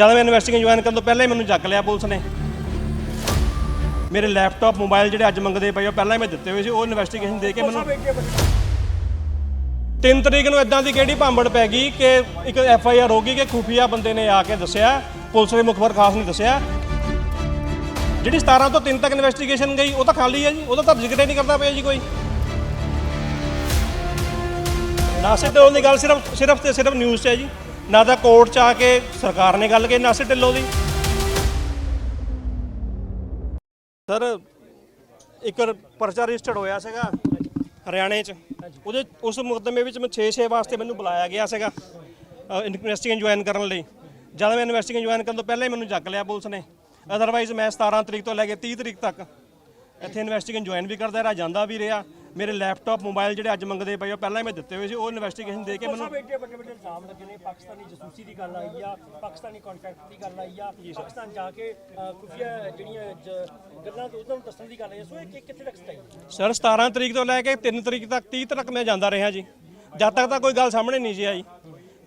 ਜਦ ਮੈਂ investigation join ਕਰਨ ਤੋਂ ਪਹਿਲਾਂ ਹੀ ਮੈਨੂੰ ਚੱਕ ਲਿਆ ਪੁਲਿਸ ਨੇ। ਮੇਰੇ ਲੈਪਟਾਪ ਮੋਬਾਈਲ ਜਿਹੜੇ ਅੱਜ ਮੰਗਦੇ ਪਏ ਉਹ ਪਹਿਲਾਂ ਹੀ ਮੈਂ ਦਿੱਤੇ ਹੋਏ ਸੀ, ਉਹ ਇਨਵੈਸਟੀਗੇਸ਼ਨ ਦੇ ਕੇ ਮੈਨੂੰ 3 ਤਰੀਕ ਨੂੰ ਇਦਾਂ ਦੀ ਕਿਹੜੀ ਭਾਂਬੜ ਪੈ ਗਈ ਕਿ ਇੱਕ ਐਫ ਆਈ ਆਰ ਹੋ ਗਈ ਕਿ ਖੁਫੀਆ ਬੰਦੇ ਨੇ ਆ ਕੇ ਦੱਸਿਆ, ਪੁਲਿਸ ਦੇ ਮੁਖਬਰ ਖਾਸ ਨੇ ਦੱਸਿਆ। ਜਿਹੜੀ 17 ਤੋਂ 3 ਤੱਕ ਇਨਵੈਸਟੀਗੇਸ਼ਨ ਗਈ, ਉਹ ਤਾਂ ਖਾਲੀ ਹੈ ਜੀ ਉਹਦਾ ਤਾਂ ਜ਼ਿਕਰ ਹੀ ਨਹੀਂ ਕਰਦਾ ਪਿਆ ਜੀ ਕੋਈ। ਨਾਸਿਰ ਢਿੱਲੋਂ ਉਹਦੀ ਗੱਲ, ਸਿਰਫ ਸਿਰਫ ਤੇ ਸਿਰਫ ਨਿਊਜ਼ 'ਚ ਹੈ ਜੀ। ਨਾ ਤਾਂ ਕੋਰਟ 'ਚ ਆ ਕੇ ਸਰਕਾਰ ਨੇ ਗੱਲ ਕਹੀ ਨਾਸਿਰ ਢਿੱਲੋਂ ਦੀ। ਸਰ ਇੱਕ ਪਰਚਾ ਰਜਿਸਟਰਡ ਹੋਇਆ ਸੀਗਾ। ਹਰਿਆਣੇ 'ਚ। ਉਹਦੇ ਉਸ ਮੁਕੱਦਮੇ ਵਿੱਚ ਮੈਂ 6-6 ਵਾਸਤੇ ਮੈਨੂੰ ਬੁਲਾਇਆ ਗਿਆ ਸੀਗਾ ਇਨਵੈਸਟੀਗੇਸ਼ਨ ਜੁਆਇਨ ਕਰਨ ਲਈ। ਜਦ ਮੈਂ ਇਨਵੈਸਟੀਗੇਸ਼ਨ ਜੁਆਇਨ ਕਰਨ ਤੋਂ ਪਹਿਲਾਂ ਹੀ ਮੈਨੂੰ ਚੱਕ ਲਿਆ ਪੁਲਿਸ ਨੇ। ਅਦਰਵਾਈਜ਼ ਮੈਂ 17 ਤਰੀਕ ਤੋਂ ਲੈ ਕੇ 30 ਤਰੀਕ ਤੱਕ ਇੱਥੇ ਇਨਵੈਸਟੀਗੇਸ਼ਨ ਜੁਆਇਨ ਵੀ ਕਰਦਾ ਰਿਹਾ ਜਾਂਦਾ ਵੀ ਰਿਹਾ। ਮੇਰੇ ਲੈਪਟਾਪ ਮੋਬਾਈਲ ਜਿਹੜੇ ਅੱਜ ਮੰਗਦੇ ਪਏ ਉਹ ਪਹਿਲਾਂ ਹੀ ਮੈਂ ਦਿੱਤੇ ਹੋਏ ਸੀ ਉਹ ਇਨਵੈਸਟੀਗੇਸ਼ਨ ਦੇ ਕੇ ਮੈਨੂੰ ਸਭ ਵੱਡੇ ਵੱਡੇ ਇਲਜ਼ਾਮ ਲੱਗੇ ਨੇ ਪਾਕਿਸਤਾਨੀ ਜਸੂਸੀ ਦੀ ਗੱਲ ਆਈ ਆ ਪਾਕਿਸਤਾਨੀ ਕੰਟਰੈਕਟ ਦੀ ਗੱਲ ਆਈ ਆ ਪਾਕਿਸਤਾਨ ਜਾ ਕੇ ਖੁਫੀਆ ਜਿਹੜੀਆਂ ਗੱਲਾਂ ਤੋਂ ਉਹਨਾਂ ਨੂੰ ਦੱਸਣ ਦੀ ਗੱਲ ਆਈ ਆ। ਸੋ ਇਹ ਕਿੱਥੇ ਤੱਕ ਸਹੀ? ਸਰ 17 ਤਰੀਕ ਤੋਂ ਲੈ ਕੇ 3 ਤਰੀਕ ਤੱਕ 30 ਤੱਕ ਮੈਂ ਜਾਂਦਾ ਰਿਹਾ ਜੀ। ਜਦ ਤੱਕ ਤਾਂ ਕੋਈ ਗੱਲ ਸਾਹਮਣੇ ਨਹੀਂ ਜੀ ਆਈ।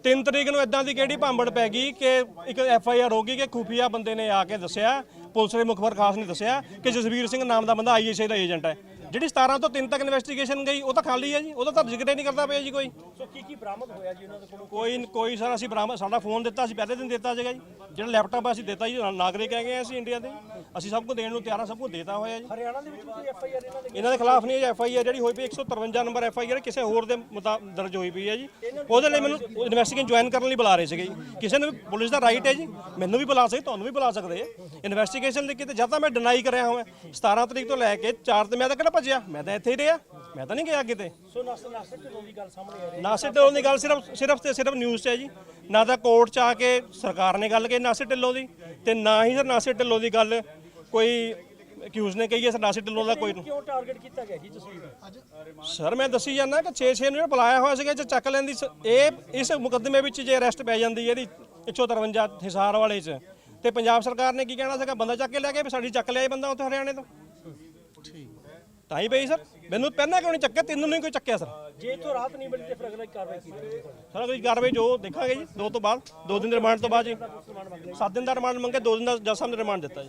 3 ਤਰੀਕ ਨੂੰ ਇਦਾਂ ਦੀ ਕਿਹੜੀ ਭਾਂਬੜ ਪੈ ਗਈ ਕਿ ਇੱਕ ਐਫ ਆਈ ਆਰ ਹੋ ਗਈ ਕਿ ਖੁਫੀਆ ਬੰਦੇ ਨੇ ਆ ਕੇ ਦੱਸਿਆ ਪੁਲਿਸ ਦੇ ਮੁਖਬਰ ਖਾਸ ਨੇ ਦੱਸਿਆ ਕਿ ਜਸਵੀਰ ਸਿੰਘ ਨਾਮ ਦਾ ਬੰਦਾ ਆਈਐਸਆਈ ਦਾ ਏਜੰਟ ਹੈ। ਜਿਹੜੀ 17 ਤੋਂ 3 ਤੱਕ ਇਨਵੈਸਟੀਗੇਸ਼ਨ ਗਈ ਉਹ ਤਾਂ ਖਾਲੀ ਹੈ ਜੀ ਉਹਦਾ ਤਾਂ ਜ਼ਿਕਰ ਹੀ ਨਹੀਂ ਕਰਦਾ ਪਿਆ ਜੀ ਕੋਈ। ਸੋ ਕੀ ਕੀ ਬਰਾਮਦ ਹੋਇਆ ਜੀ ਉਹਨਾਂ ਦੇ ਕੋਲੋਂ? ਕੋਈ ਕੋਈ ਸਰ ਅਸੀਂ ਬਰਾਮਦ ਸਾਡਾ ਫੋਨ ਦਿੱਤਾ ਅਸੀਂ ਪਹਿਲੇ ਦਿਨ ਦਿੱਤਾ ਸੀਗਾ ਜੀ। ਜਿਹੜਾ ਲੈਪਟਾਪ ਅਸੀਂ ਦਿੱਤਾ ਜੀ ਨਾਗਰਿਕ ਹੈਗੇ ਅਸੀਂ ਇੰਡੀਆ ਦੇ। ਅਸੀਂ ਸਭ ਕੁਝ ਦੇਣ ਨੂੰ ਤਿਆਰ ਆ ਸਭ ਕੁਝ ਦੇਤਾ ਹੋਇਆ ਜੀ। ਹਰਿਆਣਾ ਦੇ ਵਿੱਚ ਕੋਈ ਐਫ ਆਈ ਆਰ ਇਹਨਾਂ ਦੇ ਇਹਨਾਂ ਦੇ ਖਿਲਾਫ ਨਹੀਂ ਐਫ ਆਈ ਆਰ ਜਿਹੜੀ ਹੋਈ ਪਈ 153 ਨੰਬਰ ਐਫ ਆਈ ਆਰ ਕਿਸੇ ਹੋਰ ਦੇ ਦਰਜ ਹੋਈ ਪਈ ਹੈ ਜੀ। ਉਹਦੇ ਲਈ ਮੈਨੂੰ ਇਨਵੈਸਟੀਗੇਸ਼ਨ ਜੁਆਇਨ ਕਰਨ ਲਈ ਬੁਲਾ ਰਹੇ ਸੀਗੇ ਜੀ। ਕਿਸੇ ਨੂੰ ਪੁਲਿਸ ਦਾ ਰਾਈਟ ਹੈ ਜੀ ਮੈਨੂੰ ਵੀ ਬੁਲਾ ਸਕਦੇ ਤੁਹਾਨੂੰ ਵੀ ਬੁਲਾ ਸਕਦੇ ਆ ਇਨਵੈਸਟੀਗੇਸ਼ਨ ਲਈ ਕਿਤੇ ਜਦ ਤਾਂ ਮੈਂ ਡਿਨਾਈ ਕਰਿਆ ਹੋਇਆ। 17 ਤਰੀਕ ਤੋਂ ਲੈ ਕੇ 4 ਤੇ ਮੈਂ ਤਾਂ ਕਿਹੜਾ ਭੱਜਿਆ? ਮੈਂ ਤਾਂ ਇੱਥੇ ਹੀ ਰਿਹਾ। ਮੈਂ ਤਾਂ ਨਹੀਂ ਗਿਆ ਕਿਤੇ ਸੋ ਨਾਸਰ ਨਾਸਰ ਢਿੱਲੋਂ ਦੀ ਗੱਲ ਸਾਹਮਣੇ ਆ ਰਹੀ ਹੈ। ਨਾਸਿਰ ਢਿੱਲੋਂ ਦੀ ਗੱਲ ਸਿਰਫ ਸਿਰਫ ਤੇ ਸਿਰਫ ਨਿਊਜ਼ 'ਚ ਹੈ ਜੀ। ਨਾ ਤਾਂ ਕੋਰਟ 'ਚ ਆ ਕੇ ਸਰਕਾਰ ਨੇ ਗੱਲ ਕਹੀ ਨਾਸਿਰ ਢਿੱਲੋਂ ਦੀ ਤੇ ਨਾ ਹੀ ਸਰ ਨਾਸਿਰ ਢਿੱਲੋਂ ਦੀ ਗੱਲ ਕੋਈ ਅਕਿਊਜ਼ ਨੇ ਕਹੀ ਹੈ ਸਰ ਨਾਸਿਰ ਢਿੱਲੋਂ ਦਾ ਕੋਈ ਕਿਉਂ ਟਾਰਗੇਟ ਕੀਤਾ ਗਿਆ ਜੀ ਜਸਵੀਰ ਸਰ ਮੈਂ ਦੱਸੀ ਜਾਂਦਾ ਕਿ 6-6 ਨੂੰ ਬੁਲਾਇਆ ਹੋਇਆ ਸੀਗਾ ਜੇ ਚੱਕ ਲੈਂਦੀ ਇਹ ਇਸ ਮੁਕੱਦਮੇ ਵਿੱਚ ਜੇ ਅਰੈਸਟ ਪੈ ਜਾਂਦੀ ਇਹਦੀ 153 ਹਿਸਾਰ ਵਾਲੇ 'ਚ। ਤੇ ਪੰਜਾਬ ਸਰਕਾਰ ਨੇ ਕੀ ਕਹਿਣਾ ਸੀਗਾ? ਬੰਦਾ ਚੱਕ ਕੇ ਲੈ ਕੇ ਵੀ ਸਾਡੀ ਚੱਕ ਲਿਆ ਇਹ ਬੰਦਾ ਉੱਥੇ ਹਰਿਆਣੇ ਤੋਂ। ਤਾਂ ਹੀ ਪਈ ਸਰ। ਮੈਨੂੰ ਪਹਿਲਾਂ ਕਿਉਂ ਨਹੀਂ ਚੱਕਿਆ? ਤੈਨੂੰ ਨਹੀਂ ਕੋਈ ਚੱਕਿਆ ਸਰ। ਜੇ ਇਥੋਂ ਰਾਹਤ ਨਹੀਂ ਮਿਲੀ ਤੇ ਫਿਰ ਅਗਲਾ ਕਾਰਵਾਈ ਕੀਤੀ ਸਰ ਅਗਲੀ ਕਾਰਵਾਈ ਜੋ ਦੇਖਾਂਗੇ ਜੀ ਦੋ ਤੋਂ ਬਾਅਦ ਦੋ ਦਿਨ ਦੇ ਰਿਮਾਂਡ ਤੋਂ ਬਾਅਦ ਜੀ। 7 ਦਿਨ ਦਾ ਰਿਮਾਂਡ ਮੰਗੇ ਦੋ ਦਿਨ ਦਾ ਜੱਜ ਸਾਹਿਬ ਨੇ ਰਿਮਾਂਡ ਦਿੱਤਾ ਜੀ।